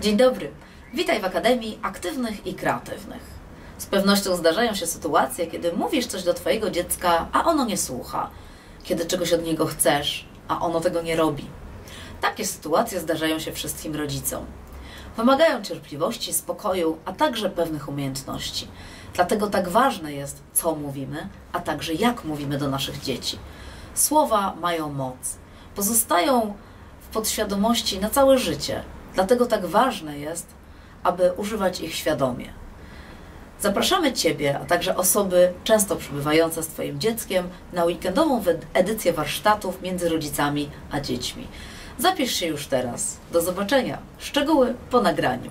Dzień dobry. Witaj w Akademii Aktywnych i Kreatywnych. Z pewnością zdarzają się sytuacje, kiedy mówisz coś do Twojego dziecka, a ono nie słucha. Kiedy czegoś od niego chcesz, a ono tego nie robi. Takie sytuacje zdarzają się wszystkim rodzicom. Wymagają cierpliwości, spokoju, a także pewnych umiejętności. Dlatego tak ważne jest, co mówimy, a także jak mówimy do naszych dzieci. Słowa mają moc. Pozostają w podświadomości na całe życie. Dlatego tak ważne jest, aby używać ich świadomie. Zapraszamy Ciebie, a także osoby często przybywające z Twoim dzieckiem na weekendową edycję warsztatów między rodzicami a dziećmi. Zapisz się już teraz. Do zobaczenia. Szczegóły po nagraniu.